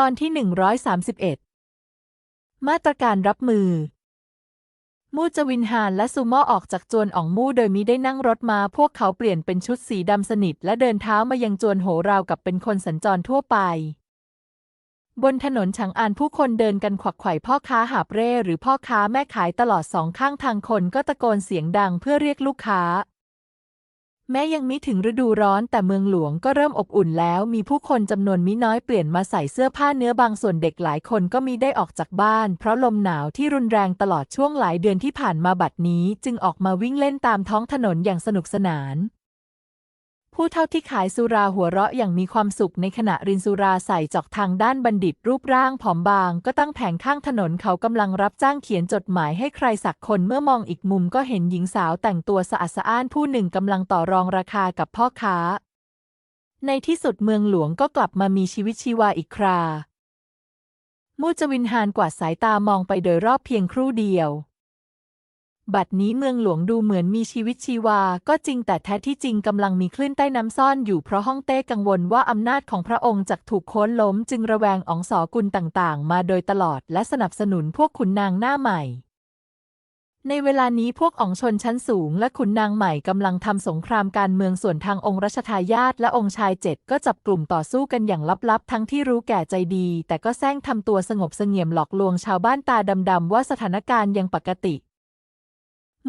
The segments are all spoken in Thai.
ตอนที่ 131 มาตรการรับมือ มู่จวินฮานและซูโม่ออกจากจวนอ่องมู่โดยมิได้นั่งรถมา พวกเขาเปลี่ยนเป็นชุดสีดำสนิท และเดินเท้ามายังจวนโหราวกับเป็นคนสัญจรทั่วไป บนถนนฉางอานผู้คนเดินกันขวักไขว่พ่อค้าหาบเร่หรือพ่อค้าแม่ขายตลอดสองข้างทางคนก็ตะโกนเสียงดังเพื่อเรียกลูกค้า แม้ยังมิถึงฤดูร้อนแต่เมืองหลวงก็เริ่มอบอุ่นแล้ว มีผู้คนจำนวนมิน้อยเปลี่ยนมาใส่เสื้อผ้าเนื้อบางส่วนเด็กหลายคนก็มีได้ออกจากบ้าน เพราะลมหนาวที่รุนแรงตลอดช่วงหลายเดือนที่ผ่านมาบัดนี้ จึงออกมาวิ่งเล่นตามท้องถนนอย่างสนุกสนาน ผู้เท่าที่ขายสุราหัวเราะอย่างมีความสุขในขณะรินสุราใส่จอกทางด้านบัณฑิตรูปร่างผอมบาง ก็ตั้งแผงข้างถนนเขากำลังรับจ้างเขียนจดหมายให้ใครสักคนเมื่อมองอีกมุมก็เห็นหญิงสาวแต่งตัวสะอาดสะอ้านผู้หนึ่งกำลังต่อรองราคากับพ่อค้า ในที่สุดเมืองหลวงก็กลับมามีชีวิตชีวาอีกครา มูจวินฮานกวาดสายตามองไปโดยรอบเพียงครู่เดียว บัดนี้เมืองหลวงดูเหมือนมีชีวิตชีวา ก็จริงแต่แท้ที่จริงกำลังมีคลื่นใต้น้ำซ่อนอยู่เพราะฮ่องเต้กังวลว่าอำนาจของพระองค์จะถูกโค่นล้มจึงระแวงอองสอกุลต่างๆ มาโดยตลอดและสนับสนุนพวกขุนนางหน้าใหม่ ในเวลานี้พวกอองชนชั้นสูงและขุนนางใหม่กำลังทำสงครามการเมืองส่วนทางองค์รัชทายาทและองค์ชายเจ็ดก็จับกลุ่มต่อสู้กันอย่างลับๆ ทั้งที่รู้แก่ใจดี แต่ก็แซงทำตัวสงบเสงี่ยมหลอกลวงชาวบ้านตาดำๆว่าสถานการณ์ยังปกติ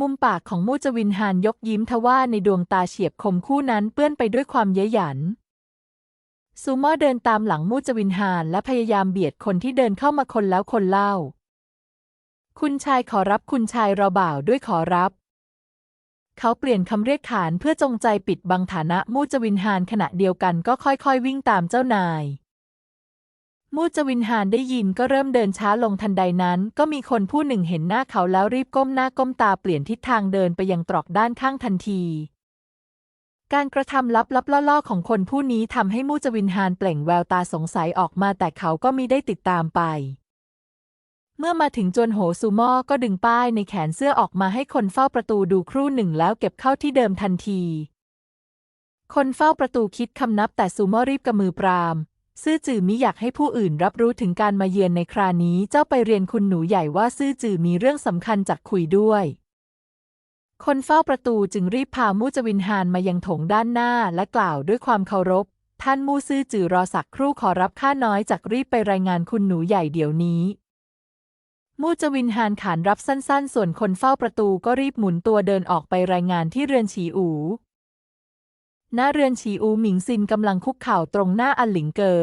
มุมปากของมูจวินฮานยกยิ้มทว่าในดวงตาเฉียบคมคู่นั้นเปื้อนไปด้วยความเย้ยหยัน ซูโม่เดินตามหลังมูจวินฮานและพยายามเบียดคนที่เดินเข้ามาคนแล้วคนเล่า คุณชายขอรับคุณชายเราบ่าวด้วยขอรับ เขาเปลี่ยนคำเรียกขานเพื่อจงใจปิดบังฐานะมูจวินฮานขณะเดียวกันก็ค่อยๆ วิ่งตามเจ้านาย มูจวินฮานได้ยินก็เริ่มเดินช้าลงทันใดนั้น ก็มีคนผู้หนึ่งเห็นหน้าเขาแล้วรีบก้มหน้าก้มตาเปลี่ยนทิศทางเดินไปยังตรอกด้านข้างทันที การกระทำลับๆล่อๆของคนผู้นี้ทำให้มูจวินฮานเปล่งแววตาสงสัยออกมาแต่เขาก็มิได้ติดตามไป เมื่อมาถึงจวนโหซูม่อก็ดึงป้ายในแขนเสื้อออกมาให้คนเฝ้าประตูดูครู่หนึ่งแล้วเก็บเข้าที่เดิมทันที คนเฝ้าประตูคิดคำนับแต่ซูโม่รีบกระมือปราม ซื่อจือมิอยากให้ผู้อื่นรับรู้ถึงการมาเยือนในครานี้เจ้าไปเรียนคุณหนูใหญ่ว่าซื่อจือมีเรื่องสำคัญจากคุยด้วย คนเฝ้าประตูจึงรีบพามู่จวินฮานมายังโถงด้านหน้าและกล่าวด้วยความเคารพ ท่านมู่ซื่อจือรอสักครู่ขอรับข้าน้อยจากรีบไปรายงานคุณหนูใหญ่เดี๋ยวนี้ มู่จวินฮานขานรับสั้นๆ ส่วนคนเฝ้าประตูก็รีบหมุนตัวเดินออกไปรายงานที่เรือนฉีอู ณเรือนฉีอูหมิงซินกำลังคุกเข่าตรงหน้าอันหลิงเกอ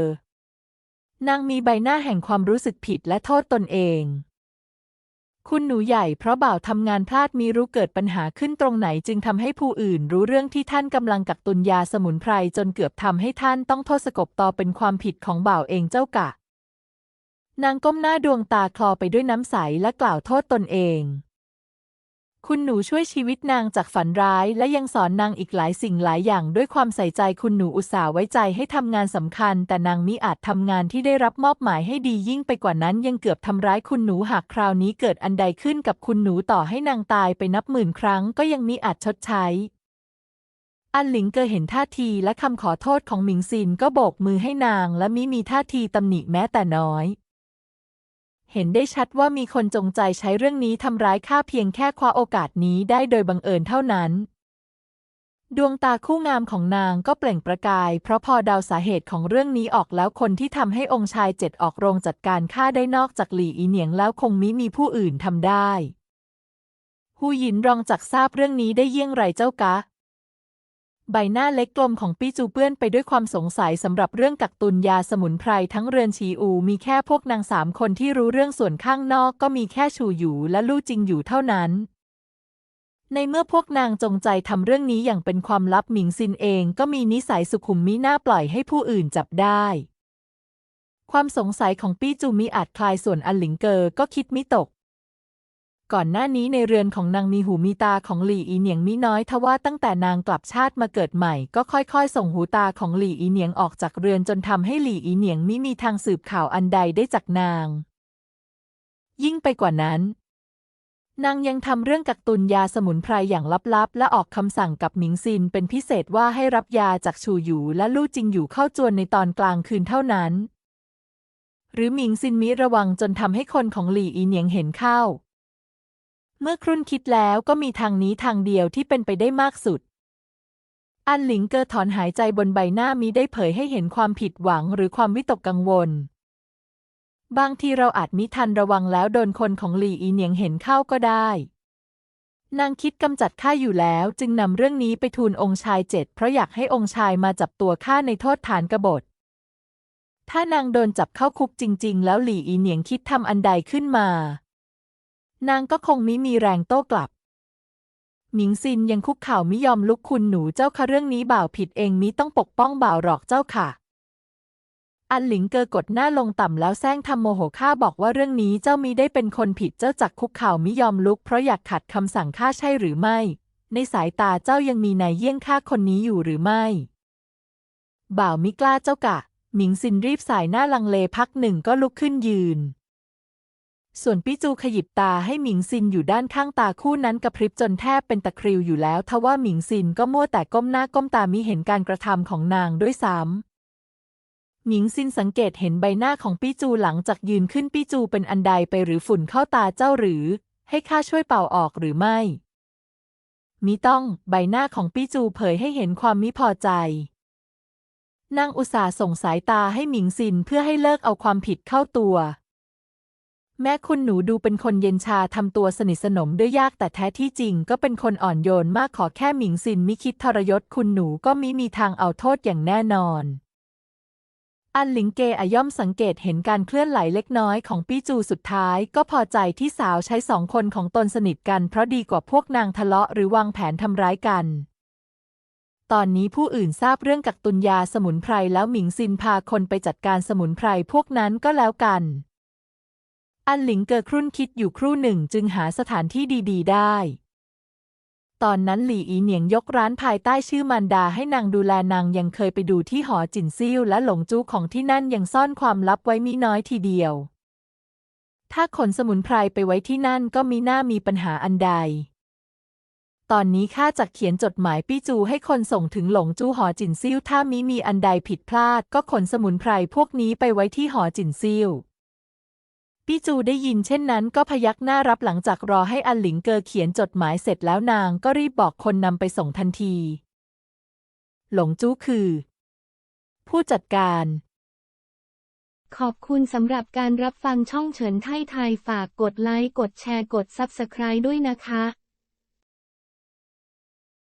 นางมีใบหน้าแห่งความรู้สึกผิดและโทษตนเอง คุณหนูใหญ่เพราะบ่าวทำงานพลาดมีรู้เกิดปัญหาขึ้นตรงไหนจึงทำให้ผู้อื่นรู้เรื่องที่ท่านกำลังกักตุนยาสมุนไพรจนเกือบทำให้ท่านต้องโทษสกบต่อเป็นความผิดของบ่าวเองเจ้ากะ นางก้มหน้าดวงตาคลอไปด้วยน้ำใสและกล่าวโทษตนเอง คุณหนูช่วยชีวิตนางจากฝันร้าย และยังสอนนางอีกหลายสิ่งหลายอย่างด้วยความใส่ใจคุณหนูอุตส่าห์ไว้ใจให้ทำงานสำคัญ แต่นางมิอาจทำงานที่ได้รับมอบหมายให้ดียิ่งไปกว่านั้นยังเกือบทำร้ายคุณหนูหากคราวนี้เกิดอันใดขึ้นกับคุณหนูต่อให้นางตายไปนับหมื่นครั้งก็ยังมิอาจชดใช้ อันหลิงเกอเห็นท่าทีและคำขอโทษของหมิงซินก็โบกมือให้นาง และมิมีท่าทีตำหนิแม้แต่น้อย เห็นได้ชัดว่ามีคนจงใจใช้เรื่องนี้ทำร้ายข้าเพียงแค่คว้าโอกาสนี้ได้โดยบังเอิญเท่านั้น ดวงตาคู่งามของนางก็เปล่งประกาย เพราะพอเดาสาเหตุของเรื่องนี้ออกแล้วคนที่ทำให้องค์ชายเจ็ดออกโรงจัดการข้าได้นอกจากหลี่อีเหนียงแล้วคงมิมีผู้อื่นทำได้ หูหยินรองจักทราบเรื่องนี้ได้เยี่ยงไรเจ้ากะ ใบหน้าเล็กกลมของปี้จูเปื้อนไปด้วยความสงสัยสำหรับเรื่องกักตุนยาสมุนไพรทั้งเรือนชีอู มีแค่พวกนางสามคนที่รู้เรื่องส่วนข้างนอกก็มีแค่ชูหยูและลู่จิงอยู่เท่านั้น ในเมื่อพวกนางจงใจทำเรื่องนี้อย่างเป็นความลับหมิงซินเองก็มีนิสัยสุขุมมิน่าปล่อยให้ผู้อื่นจับได้ความสงสัยของปี้จูมิอาจคลายส่วนอันหลิงเกอก็คิดมิตก ก่อนหน้านี้ในเรือนของนางมีหูมีตาของหลี่อีเหนียงมิน้อยทว่าตั้งแต่นางกลับชาติมาเกิดใหม่ก็ค่อยๆ ส่งหูตาของหลี่อีเหนียงออกจากเรือนจนทำให้หลี่อีเหนียงมิมีทางสืบข่าวอันใดได้จากนาง ยิ่งไปกว่านั้น นางยังทำเรื่องกักตุนยาสมุนไพรอย่างลับๆ และออกคำสั่งกับหมิงซินเป็นพิเศษว่าให้รับยาจากชูหยูและลู่จิงอยู่เข้าจวนในตอนกลางคืนเท่านั้นหรือหมิงซินมิระวังจนทำให้คนของหลี่อีเหนียงเห็นเข้า เมื่อครุ่นคิดแล้วก็มีทางนี้ทางเดียวที่เป็นไปได้มากสุด อันหลิงเกอถอนหายใจบนใบหน้ามิได้เผยให้เห็นความผิดหวังหรือความวิตกกังวล บางทีเราอาจมิทันระวังแล้วโดนคนของหลี่อีเหนียงเห็นเข้าก็ได้ นางคิดกำจัดข้าอยู่แล้วจึงนำเรื่องนี้ไปทูลองค์ชายเจ็ดเพราะอยากให้องค์ชายมาจับตัวข้าในโทษฐานกบฏ ถ้านางโดนจับเข้าคุกจริง ๆ แล้วหลี่อีเหนียงคิดทำอันใดขึ้นมา นางก็คงมิมีแรงโต้กลับ หมิงซินยังคุกเข่ามิยอมลุกคุณหนูเจ้าค่ะเรื่องนี้บ่าวผิดเองมิต้องปกป้องบ่าวหรอกเจ้าค่ะ อันหลิงเกอกดหน้าลงต่ำแล้วแซงทำโมโหข้าบอกว่าเรื่องนี้เจ้ามิได้เป็นคนผิดเจ้าจักคุกเข่ามิยอมลุกเพราะอยากขัดคำสั่งข้าใช่หรือไม่ ในสายตาเจ้ายังมีนายเยี่ยงข้าคนนี้อยู่หรือไม่ บ่าวมิกล้าเจ้ากะหมิงซินรีบสายหน้าลังเลพักหนึ่งก็ลุกขึ้นยืน ส่วนปิจูขยิบตาให้หมิงซินอยู่ด้านข้างตาคู่นั้นกระพริบจนแทบเป็นตะคริวอยู่แล้วทว่าหมิงซินก็มั่วแต่ก้มหน้าก้มตามิเห็นการกระทำของนางด้วยซ้ำหมิงซินสังเกตเห็นใบหน้าของปี้จูหลังจากยืนขึ้นปี้จูเป็นอันใดไปหรือฝุ่นเข้าตาเจ้าหรือ ให้ข้าช่วยเป่าออกหรือไม่ มิต้องใบหน้าของปี้จูเผยให้เห็นความมิพอใจนางอุตส่าห์ส่งสายตาให้หมิงซินเพื่อให้เลิกเอาความผิดเข้าตัว แม้คุณหนูดูเป็นคนเย็นชาทำตัวสนิทสนมด้วยยากแต่แท้ที่จริงก็เป็นคนอ่อนโยนมากขอแค่หมิงซินมิคิดทรยศคุณหนูก็มิมีทางเอาโทษอย่างแน่นอน อันหลิงเกอย่อมสังเกตเห็นการเคลื่อนไหลเล็กน้อยของปี้จูสุดท้าย ก็พอใจที่สาวใช้สองคนของตนสนิทกันเพราะดีกว่าพวกนางทะเลาะหรือวางแผนทำร้ายกันตอนนี้ผู้อื่นทราบเรื่องกักตุนยาสมุนไพรแล้วหมิงซินพาคนไปจัดการสมุนไพรพวกนั้นก็แล้วกัน อันหลิงเกอครุ่นคิดอยู่ครู่หนึ่งจึงหาสถานที่ดี ๆ ได้ ตอนนั้นหลี่อีเหนียงยกร้านภายใต้ชื่อมันดาให้นางดูแลนางยังเคยไปดูที่หอจินซิ่วและหลงจู้ของที่นั่นยังซ่อนความลับไว้มิน้อยทีเดียว ถ้าขนสมุนไพรไปไว้ที่นั่นก็มีหน้ามีปัญหาอันใด ตอนนี้ข้าจะเขียนจดหมายปี้จูให้คนส่งถึงหลงจู้หอจินซิ่วถ้ามิมีอันใดผิดพลาด ก็ขนสมุนไพรพวกนี้ไปไว้ที่หอจินซิ่ว พี่จูได้ยินเช่นนั้นก็พยักหน้ารับหลังจากรอให้อันหลิงเกอเขียนจดหมายเสร็จแล้วนางก็รีบบอกคนนำไปส่งทันที หลงจู้คือ ผู้จัดการ ขอบคุณสำหรับการรับฟังช่องเฉินไทยไทยฝากกดไลค์ กดแชร์ กด Subscribe ด้วยนะคะ